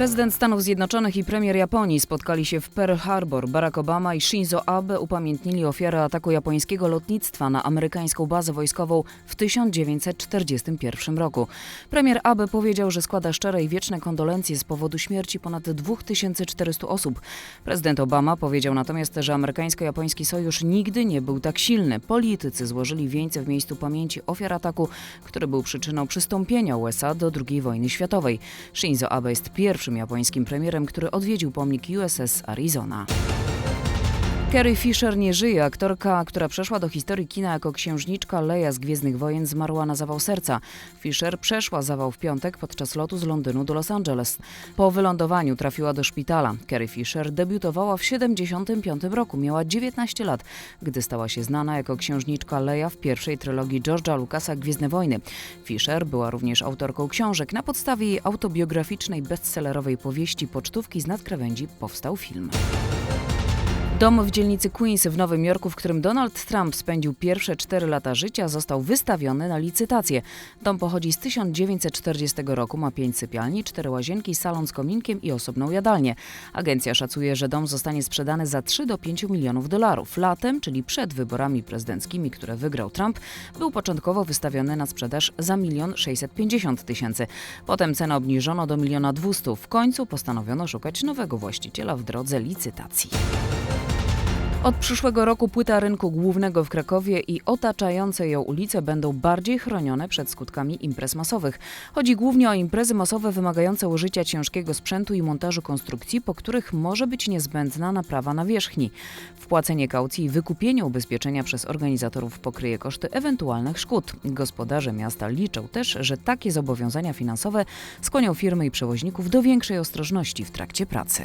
Prezydent Stanów Zjednoczonych i premier Japonii spotkali się w Pearl Harbor. Barack Obama i Shinzo Abe upamiętnili ofiarę ataku japońskiego lotnictwa na amerykańską bazę wojskową w 1941 roku. Premier Abe powiedział, że składa szczere i wieczne kondolencje z powodu śmierci ponad 2400 osób. Prezydent Obama powiedział natomiast, że amerykańsko-japoński sojusz nigdy nie był tak silny. Politycy złożyli wieńce w miejscu pamięci ofiar ataku, który był przyczyną przystąpienia USA do II wojny światowej. Shinzo Abe jest pierwszym japońskim premierem, który odwiedził pomnik USS Arizona. Carrie Fisher nie żyje. Aktorka, która przeszła do historii kina jako księżniczka Leia z Gwiezdnych Wojen, zmarła na zawał serca. Fisher przeszła zawał w piątek podczas lotu z Londynu do Los Angeles. Po wylądowaniu trafiła do szpitala. Carrie Fisher debiutowała w 75 roku. Miała 19 lat, gdy stała się znana jako księżniczka Leia w pierwszej trylogii George'a Lucasa Gwiezdne Wojny. Fisher była również autorką książek. Na podstawie jej autobiograficznej bestsellerowej powieści Pocztówki z nadkrawędzi powstał film. Dom w dzielnicy Queens w Nowym Jorku, w którym Donald Trump spędził pierwsze cztery lata życia, został wystawiony na licytację. Dom pochodzi z 1940 roku, ma pięć sypialni, cztery łazienki, salon z kominkiem i osobną jadalnię. Agencja szacuje, że dom zostanie sprzedany za 3 do 5 milionów dolarów. Latem, czyli przed wyborami prezydenckimi, które wygrał Trump, był początkowo wystawiony na sprzedaż za milion 650 tysięcy. Potem cenę obniżono do miliona 200. W końcu postanowiono szukać nowego właściciela w drodze licytacji. Od przyszłego roku płyta rynku głównego w Krakowie i otaczające ją ulice będą bardziej chronione przed skutkami imprez masowych. Chodzi głównie o imprezy masowe wymagające użycia ciężkiego sprzętu i montażu konstrukcji, po których może być niezbędna naprawa nawierzchni. Wpłacenie kaucji i wykupienie ubezpieczenia przez organizatorów pokryje koszty ewentualnych szkód. Gospodarze miasta liczą też, że takie zobowiązania finansowe skłonią firmy i przewoźników do większej ostrożności w trakcie pracy.